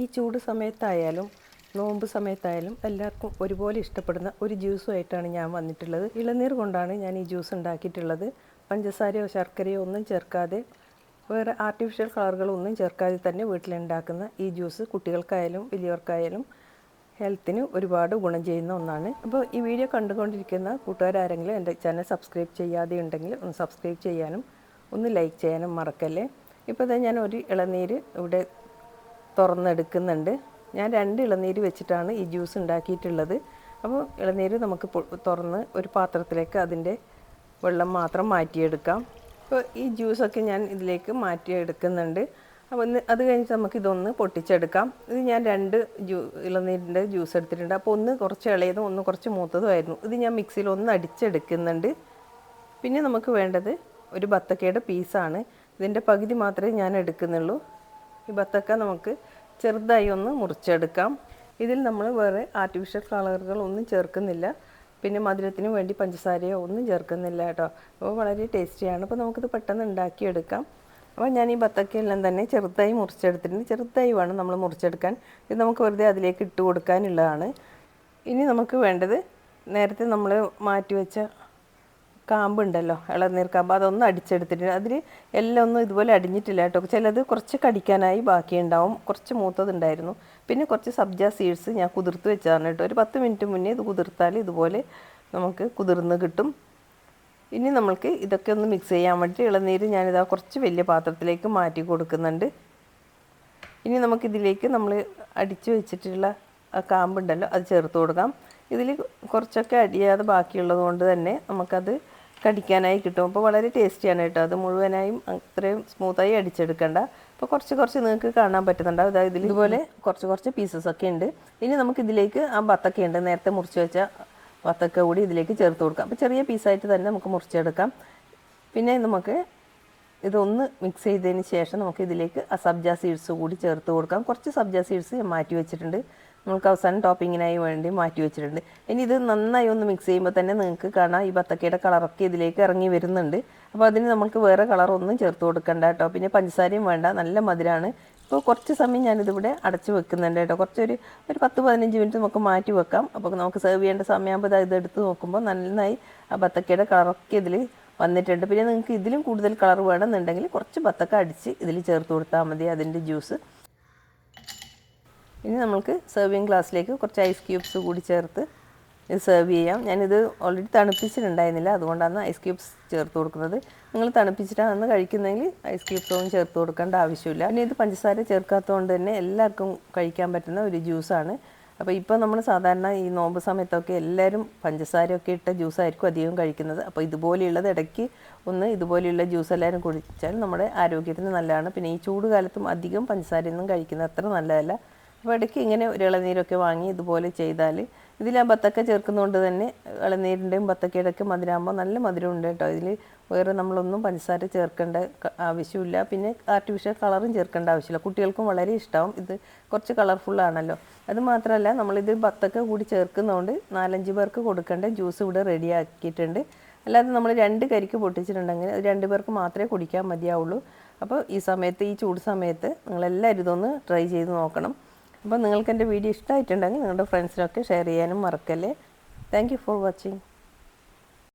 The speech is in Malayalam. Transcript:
ഈ ചൂട് സമയത്തായാലും നോമ്പ് സമയത്തായാലും എല്ലാവർക്കും ഒരുപോലെ ഇഷ്ടപ്പെടുന്ന ഒരു ജ്യൂസുമായിട്ടാണ് ഞാൻ വന്നിട്ടുള്ളത്. ഇളനീർ കൊണ്ടാണ് ഞാൻ ഈ ജ്യൂസ് ഉണ്ടാക്കിയിട്ടുള്ളത്. പഞ്ചസാരയോ ശർക്കരയോ ഒന്നും ചേർക്കാതെ വേറെ ആർട്ടിഫിഷ്യൽ കളറുകളൊന്നും ചേർക്കാതെ തന്നെ വീട്ടിലുണ്ടാക്കുന്ന ഈ ജ്യൂസ് കുട്ടികൾക്കായാലും വലിയവർക്കായാലും ഹെൽത്തിന് ഒരുപാട് ഗുണം ചെയ്യുന്ന ഒന്നാണ്. അപ്പോൾ ഈ വീഡിയോ കണ്ടുകൊണ്ടിരിക്കുന്ന കൂട്ടുകാരാരെങ്കിലും എന്റെ ചാനൽ സബ്സ്ക്രൈബ് ചെയ്യാതെ ഉണ്ടെങ്കിൽ ഒന്ന് സബ്സ്ക്രൈബ് ചെയ്യാനും ഒന്ന് ലൈക്ക് ചെയ്യാനും മറക്കല്ലേ? ഇപ്പോൾ തന്നെ ഞാൻ ഒരു ഇളനീര് ഇവിടെ തുറന്നെടുക്കുന്നുണ്ട്. ഞാൻ രണ്ട് ഇളനീര് വെച്ചിട്ടാണ് ഈ ജ്യൂസ് ഉണ്ടാക്കിയിട്ടുള്ളത്. അപ്പോൾ ഇളനീര് നമുക്ക് തുറന്ന് ഒരു പാത്രത്തിലേക്ക് അതിന്റെ വെള്ളം മാത്രം മാറ്റിയെടുക്കാം. അപ്പോൾ ഈ ജ്യൂസൊക്കെ ഞാൻ ഇതിലേക്ക് മാറ്റിയെടുക്കുന്നുണ്ട്. അപ്പോൾ ഒന്ന് അത് കഴിഞ്ഞിട്ട് നമുക്ക് ഇതൊന്ന് പൊട്ടിച്ചെടുക്കാം. ഇത് ഞാൻ രണ്ട് ജ്യൂ ഇളനീരിന്റെ ജ്യൂസ് എടുത്തിട്ടുണ്ട്. അപ്പോൾ ഒന്ന് കുറച്ച് ഇളയതും ഒന്ന് കുറച്ച് മൂത്തതുമായിരുന്നു ഇത് ഞാൻ മിക്സിയിൽ ഒന്ന് അടിച്ചെടുക്കുന്നുണ്ട്. പിന്നെ നമുക്ക് വേണ്ടത് ഒരു ബത്തക്കയുടെ പീസാണ്. ഇതിന്റെ പകുതി മാത്രമേ ഞാൻ എടുക്കുന്നുള്ളൂ. ഈ ബത്തക്ക നമുക്ക് ചെറുതായി ഒന്ന് മുറിച്ചെടുക്കാം. ഇതിൽ നമ്മൾ വേറെ ആർട്ടിഫിഷ്യൽ കളറുകൾ ഒന്നും ചേർക്കുന്നില്ല. പിന്നെ മധുരത്തിന് വേണ്ടി പഞ്ചസാരയോ ഒന്നും ചേർക്കുന്നില്ല കേട്ടോ. അപ്പോൾ വളരെ ടേസ്റ്റിയാണ് അപ്പോൾ നമുക്കിത് പെട്ടെന്ന് ഉണ്ടാക്കിയെടുക്കാം. അപ്പോൾ ഞാൻ ഈ ബത്തക്കയെല്ലാം തന്നെ ചെറുതായി മുറിച്ചെടുത്തിട്ടുണ്ട്. ചെറുതായി വേണം നമ്മൾ മുറിച്ചെടുക്കാൻ. ഇത് നമുക്ക് വെറുതെ അതിലേക്ക് ഇട്ട് കൊടുക്കാനുള്ളതാണ്. ഇനി നമുക്ക് വേണ്ടത് നേരത്തെ നമ്മൾ മാറ്റി വെച്ച കാമ്പുണ്ടല്ലോ ഇളനീർ കാമ്പ്. അതൊന്നും അടിച്ചെടുത്തിട്ട് അതിൽ എല്ലാം ഒന്നും ഇതുപോലെ അടിഞ്ഞിട്ടില്ല കേട്ടോ. ചിലത് കുറച്ച് കടിക്കാനായി ബാക്കിയുണ്ടാവും. കുറച്ച് മൂത്തതുണ്ടായിരുന്നു. പിന്നെ കുറച്ച് സബ്ജ സീഡ്സ് ഞാൻ കുതിർത്ത് വെച്ചതാണ് കേട്ടോ. ഒരു പത്ത് മിനിറ്റ് മുന്നേ ഇത് കുതിർത്താൽ ഇതുപോലെ നമുക്ക് കുതിർന്ന് കിട്ടും. ഇനി നമ്മൾക്ക് ഇതൊക്കെ ഒന്ന് മിക്സ് ചെയ്യാൻ വേണ്ടി ഇളനീര് ഞാനിതാ കുറച്ച് വലിയ പാത്രത്തിലേക്ക് മാറ്റി കൊടുക്കുന്നുണ്ട്. ഇനി നമുക്കിതിലേക്ക് നമ്മൾ അടിച്ചു വെച്ചിട്ടുള്ള കാമ്പുണ്ടല്ലോ അത് ചേർത്ത് കൊടുക്കാം. ഇതിൽ കുറച്ചൊക്കെ അടിയാതെ ബാക്കിയുള്ളത് കൊണ്ട് തന്നെ നമുക്കത് കടിക്കാനായി കിട്ടും. അപ്പോൾ വളരെ ടേസ്റ്റിയാണ് കേട്ടോ. അത് മുഴുവനായും അത്രയും സ്മൂത്തായി അടിച്ചെടുക്കണ്ട. അപ്പോൾ കുറച്ച് കുറച്ച് നിങ്ങൾക്ക് കാണാൻ പറ്റുന്നുണ്ടാവും അതായത് ഇതിൽ ഇതുപോലെ കുറച്ച് കുറച്ച് പീസസ് ഒക്കെ ഉണ്ട്. ഇനി നമുക്ക് നമുക്കിതിലേക്ക് ആ ബത്തൊക്കെ ഉണ്ട്. നേരത്തെ മുറിച്ച് വെച്ച വത്തക്ക കൂടി ഇതിലേക്ക് ചേർത്ത് കൊടുക്കാം. അപ്പോൾ ചെറിയ പീസായിട്ട് തന്നെ നമുക്ക് മുറിച്ചെടുക്കാം. പിന്നെ നമുക്ക് ഇതൊന്ന് മിക്സ് ചെയ്തതിന് ശേഷം നമുക്ക് ഇതിലേക്ക് ആ സബ്ജ സീഡ്സ് കൂടി ചേർത്ത് കൊടുക്കാം. കുറച്ച് സബ്ജ സീഡ്സ് മാറ്റി വെച്ചിട്ടുണ്ട്. നമുക്ക് അവസാനം ടോപ്പിങ്ങിനായി വേണ്ടി മാറ്റി വെച്ചിട്ടുണ്ട്. ഇനി ഇത് നന്നായി ഒന്ന് മിക്സ് ചെയ്യുമ്പോൾ തന്നെ നിങ്ങൾക്ക് കാണാം ഈ ബത്തക്കയുടെ കളറൊക്കെ ഇതിലേക്ക് ഇറങ്ങി വരുന്നുണ്ട്. അപ്പോൾ അതിന് നമുക്ക് വേറെ കളറൊന്നും ചേർത്ത് കൊടുക്കണ്ട കേട്ടോ. പിന്നെ പഞ്ചസാരയും വേണ്ട നല്ല മധുരമാണ് ഇപ്പോൾ കുറച്ച് സമയം ഞാനിതിവിടെ അടച്ച് വെക്കുന്നുണ്ട് കേട്ടോ. കുറച്ചൊരു ഒരു പത്ത് പതിനഞ്ച് മിനിറ്റ് നമുക്ക് മാറ്റി വെക്കാം. അപ്പോൾ നമുക്ക് സെർവ് ചെയ്യേണ്ട സമയമാകുമ്പോൾ ഇത് എടുത്ത് നോക്കുമ്പോൾ നന്നായി ആ ബത്തക്കയുടെ കളറൊക്കെ ഇതിൽ വന്നിട്ടുണ്ട്. പിന്നെ നിങ്ങൾക്ക് ഇതിലും കൂടുതൽ കളർ വേണമെന്നുണ്ടെങ്കിൽ കുറച്ച് ബത്തക്ക അടിച്ച് ഇതിൽ ചേർത്ത് കൊടുത്താൽ മതി അതിന്റെ ജ്യൂസ് ഇനി നമ്മൾക്ക് സെർവിങ് ഗ്ലാസ്സിലേക്ക് കുറച്ച് ഐസ് ക്യൂബ്സ് കൂടി ചേർത്ത് ഇത് സെർവ് ചെയ്യാം. ഞാനിത് ഓൾറെഡി തണുപ്പിച്ചിട്ടുണ്ടായിരുന്നില്ല. അതുകൊണ്ടാണ് ഐസ് ക്യൂബ്സ് ചേർത്ത് കൊടുക്കുന്നത്. നിങ്ങൾ തണുപ്പിച്ചിട്ടാണ് കഴിക്കുന്നതെങ്കിൽ ഐസ് ക്യൂബ്സ് ഒന്നും ചേർത്ത് കൊടുക്കേണ്ട ആവശ്യമില്ല. പിന്നെ ഇത് പഞ്ചസാര ചേർക്കാത്തതുകൊണ്ട് തന്നെ എല്ലാവർക്കും കഴിക്കാൻ പറ്റുന്ന ഒരു ജ്യൂസാണ് അപ്പോൾ ഇപ്പോൾ നമ്മൾ സാധാരണ ഈ നോമ്പ് സമയത്തൊക്കെ എല്ലാവരും പഞ്ചസാരയൊക്കെ ഇട്ട ജ്യൂസായിരിക്കും അധികം കഴിക്കുന്നത്. അപ്പോൾ ഇതുപോലെയുള്ളത് ഇടയ്ക്ക് ഒന്ന് ഇതുപോലെയുള്ള ജ്യൂസ് എല്ലാവരും കുടിച്ചാൽ നമ്മുടെ ആരോഗ്യത്തിന് നല്ലതാണ്. പിന്നെ ഈ ചൂട് കാലത്തും അധികം പഞ്ചസാരയൊന്നും കഴിക്കുന്നത് അത്ര നല്ലതല്ല. അപ്പോൾ ഇടയ്ക്ക് ഇങ്ങനെ ഒരു ഇളനീരൊക്കെ വാങ്ങി ഇതുപോലെ ചെയ്താൽ ഇതിൽ ആ ബത്തക്ക ചേർക്കുന്നതുകൊണ്ട് തന്നെ ഇളനീരിന്റെയും ബത്തക്കയുടെ ഒക്കെ മധുരമാകുമ്പോൾ നല്ല മധുരമുണ്ട് കേട്ടോ. ഇതിൽ വേറെ നമ്മളൊന്നും പഞ്ചസാര ചേർക്കേണ്ട ആവശ്യമില്ല. പിന്നെ ആർട്ടിഫിഷ്യൽ കളറും ചേർക്കേണ്ട ആവശ്യമില്ല. കുട്ടികൾക്കും വളരെ ഇഷ്ടമാവും ഇത് കുറച്ച് കളർഫുള്ളാണല്ലോ അത് മാത്രമല്ല നമ്മളിത് ബത്തക്ക കൂടി ചേർക്കുന്നതുകൊണ്ട് നാലഞ്ച് പേർക്ക് കൊടുക്കേണ്ട ജ്യൂസ് ഇവിടെ റെഡി ആക്കിയിട്ടുണ്ട്. അല്ലാതെ നമ്മൾ രണ്ട് കരിക്ക് പൊട്ടിച്ചിട്ടുണ്ടെങ്കിൽ രണ്ട് പേർക്ക് മാത്രമേ കുടിക്കാൻ മതിയാവുള്ളൂ. അപ്പോൾ ഈ സമയത്ത് ഈ ചൂട് സമയത്ത് നിങ്ങളെല്ലാവരും ഇതൊന്ന് ട്രൈ ചെയ്ത് നോക്കണം. അപ്പോൾ നിങ്ങൾക്ക് എന്റെ വീഡിയോ ഇഷ്ടമായിട്ടുണ്ടെങ്കിൽ നിങ്ങളുടെ ഫ്രണ്ട്സിനൊക്കെ ഷെയർ ചെയ്യാനും മറക്കല്ലേ. Thank for watching.